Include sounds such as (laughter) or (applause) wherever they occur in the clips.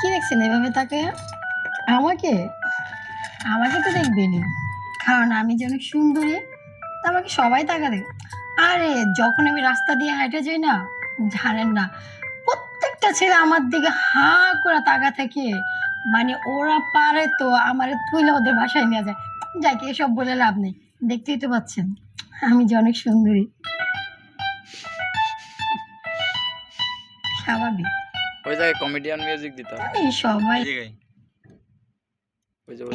কি দেখছেন? এভাবে তাকে আমাকে? আমাকে তো দেখবেনি কারণ আমি যে অনেক সুন্দরী, তা আমাকে সবাই তাকাবে আরে, যখন আমি রাস্তা দিয়ে হেঁটে যাই না, জানেন না, প্রত্যেকটা ছেলে আমার দিকে হা করে তাকা থাকে। মানে ওরা পারে তো, আমার তুইলে ওদের বাসায় নিয়ে যায়। যাই এসব বলে লাভ নেই। দেখতেই তো পাচ্ছেন আমি যে অনেক সুন্দরী। স্বাভাবিক। ওই জায়গায় কমেডিয়ান মিউজিক দিতে হবে। এই সবাই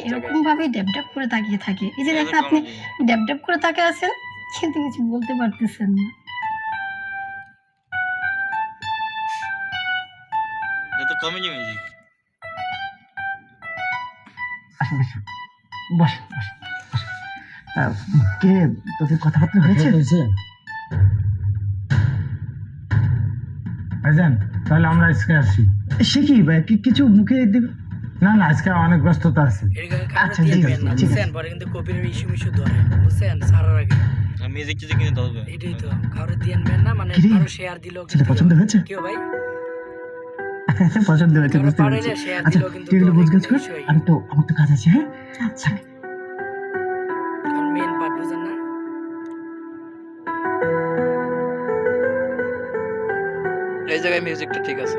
এরকম ভাবে ড্যাব ড্যাব করে তাকিয়ে থাকে। এই যে দেখেন আপনি ড্যাব ড্যাব করে তাকিয়ে আছেন কিন্তু কিছু বলতে পারতেছেন না। তো কমেডি মিউজিক আসুন কে তোদের কথাবার্তা হয়েছে? হয়েছে ভাইজান তাহলে আমরা আজকে আসি। সে কি ভাই, কিছু মুখে দিবে? না না আজকে অনেক ব্যস্ততা আছে। আচ্ছা, ঠিক আছে, বুঝছেন? পরে কিন্তু কপির ইস্যু মিস্যু ধরে বুঝছেন? সারার আগে। এটাই তো কারও দিয়ে নেন না মানে কিরে? শেয়ার দিল ছেলে পছন্দ হয়েছে? কেউ ভাই? (laughs) পছন্দ হয়েছে বুঝতে পারে পেরেছি। শেয়ার আচ্ছা কিন্তু তুই এগুলো বুঝ গাছ কর। আমি তো আমার তো কাজ আছে হ্যাঁ? এই জায়গায় মিউজিকটা ঠিক আছে।